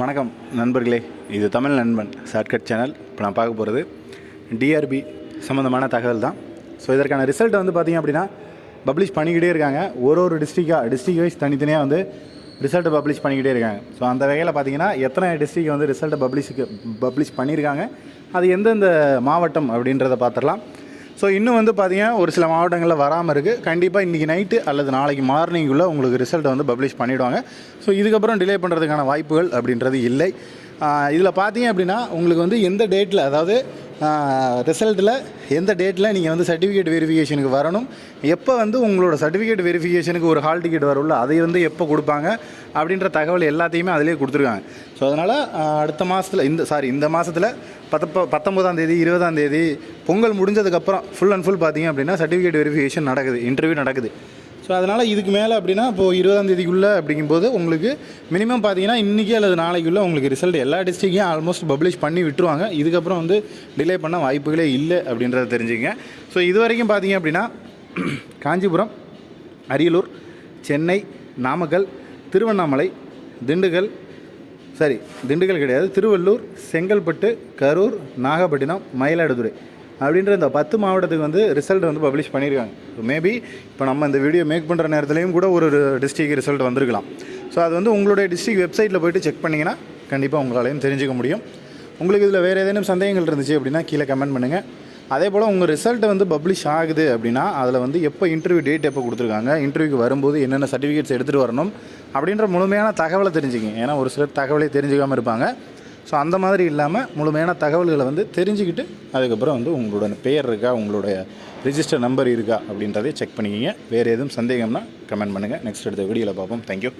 வணக்கம் நண்பர்களே இது தமிழ் நண்பன் ஷார்ட்கட் சேனல் இப்போ நான் பார்க்க போகிறது டிஆர்பி சம்மந்தமான தகவல் தான். ஸோ இதற்கான ரிசல்ட் வந்து பார்த்திங்க அப்படின்னா பப்ளிஷ் பண்ணிக்கிட்டே இருக்காங்க. ஒரு ஒரு டிஸ்ட்ரிக்டாக டிஸ்ட்ரிக் வைஸ் தனித்தனியாக வந்து ரிசல்ட்டை பப்ளிஷ் பண்ணிக்கிட்டே இருக்காங்க. ஸோ அந்த வகையில் பார்த்தீங்கன்னா எத்தனை டிஸ்ட்ரிக் வந்து ரிசல்ட்டை பப்ளிஷுக்கு பப்ளிஷ் பண்ணியிருக்காங்க. அது எந்தெந்த மாவட்டம் அப்படின்றத பார்த்துடலாம். ஸோ இன்னும் வந்து பார்த்தீங்கன்னா ஒரு சில மாவட்டங்களில் வராமல் இருக்குது கண்டிப்பாக இன்றைக்கி நைட்டு அல்லது நாளைக்கு மார்னிங்குள்ளே உங்களுக்கு ரிசல்ட்டை வந்து பப்ளிஷ் பண்ணிவிடுவாங்க ஸோ இதுக்கப்புறம் டிலே பண்ணுறதுக்கான வாய்ப்புகள் அப்படின்றது இல்லை. இதில் பார்த்தீங்க அப்படின்னா உங்களுக்கு வந்து எந்த டேட்டில் அதாவது ரிசல்ட்டில் எந்த டேட்டில் நீங்கள் வந்து சர்டிஃபிகேட் வெரிஃபிகேஷனுக்கு வரணும்? எப்போ வந்து உங்களோட சர்டிஃபிகேட் வெரிஃபிகேஷனுக்கு ஒரு ஹால் டிக்கெட் வரும்ல அதை வந்து எப்போ கொடுப்பாங்க? அப்படின்ற தகவல் எல்லாத்தையுமே அதிலே கொடுத்துருக்காங்க. ஸோ அதனால் அடுத்த மாதத்தில் இந்த சாரி இந்த மாதத்தில் பத்த பத்தொம்போதாம் தேதி இருபதாம் தேதி பொங்கல் முடிஞ்சதுக்கப்புறம் ஃபுல் அண்ட் ஃபுல் பார்த்தீங்க அப்படின்னா சர்டிஃபிகேட் வெரிஃபிகேஷன் நடக்குது இன்டர்வியூ நடக்குது. ஸோ அதனால் இதுக்கு மேலே அப்படின்னா இப்போது இருபதாம் தேதிக்குள்ளே அப்படிங்கும்போது உங்களுக்கு மினிமம் பார்த்தீங்கன்னா இன்றைக்கி அல்லது நாளைக்குள்ளே உங்களுக்கு ரிசல்ட் எல்லா டிஸ்ட்ரிக்கையும் ஆல்மோஸ்ட் பப்ளிஷ் பண்ணி விட்டுருவாங்க. இதுக்கப்புறம் வந்து டிலே பண்ண வாய்ப்புகளே இல்லை அப்படின்றத தெரிஞ்சுங்க ஸோ இது வரைக்கும் பார்த்தீங்க அப்படின்னா காஞ்சிபுரம் அரியலூர் சென்னை நாமக்கல் திருவண்ணாமலை திண்டுக்கல் சரி திண்டுக்கல் கிடையாது திருவள்ளூர் செங்கல்பட்டு கரூர் நாகப்பட்டினம் மயிலாடுதுறை. அப்படின்ற இந்த பத்து மாவட்டத்துக்கு வந்து ரிசல்ட் வந்து பப்ளிஷ் பண்ணியிருக்காங்க. மேபி இப்போ நம்ம இந்த வீடியோ மேக் பண்ணுற நேரத்துலையும் கூட ஒரு டிஸ்ட்ரிக் ரிசல்ட் வந்திருக்கலாம். ஸோ அது வந்து உங்களுடைய டிஸ்ட்ரிக் வெப்சைட்டில் போயிட்டு செக் பண்ணிங்கன்னா கண்டிப்பாக உங்களாலையும் தெரிஞ்சுக்க முடியும். உங்களுக்கு இதில் வேறு ஏதேனும் சந்தேகங்கள் இருந்துச்சு அப்படின்னா கீழே கமெண்ட் பண்ணுங்கள் அதே போல் உங்கள் ரிசல்ட்டை வந்து பப்ளிஷ் ஆகுது அப்படின்னா அதில் வந்து எப்போ இன்டர்வியூ டேட் எப்போ கொடுத்துருக்காங்க இன்டர்வியூக்கு வரும்போது என்னென்ன சர்டிஃபிகேட்ஸ் எடுத்துகிட்டு வரணும் அப்படின்ற முழுமையான தகவலை தெரிஞ்சுக்கிங்க. ஏன்னா ஒரு சிலர் தகவலே தெரிஞ்சுக்காமல் இருப்பாங்க. ஸோ அந்த மாதிரி இல்லாமல் முழுமையான தகவல்களை வந்து தெரிஞ்சுக்கிட்டு அதுக்கப்புறம் வந்து உங்களோட பெயர் இருக்கா உங்களுடைய ரிஜிஸ்டர் நம்பர் இருக்கா அப்படின்றதே செக் பண்ணிக்கிங்க. வேறு எதுவும் சந்தேகம்னா கமெண்ட் பண்ணுங்கள் நெக்ஸ்ட் எடுத்த வீடியோவில் பார்ப்போம். தேங்க்யூ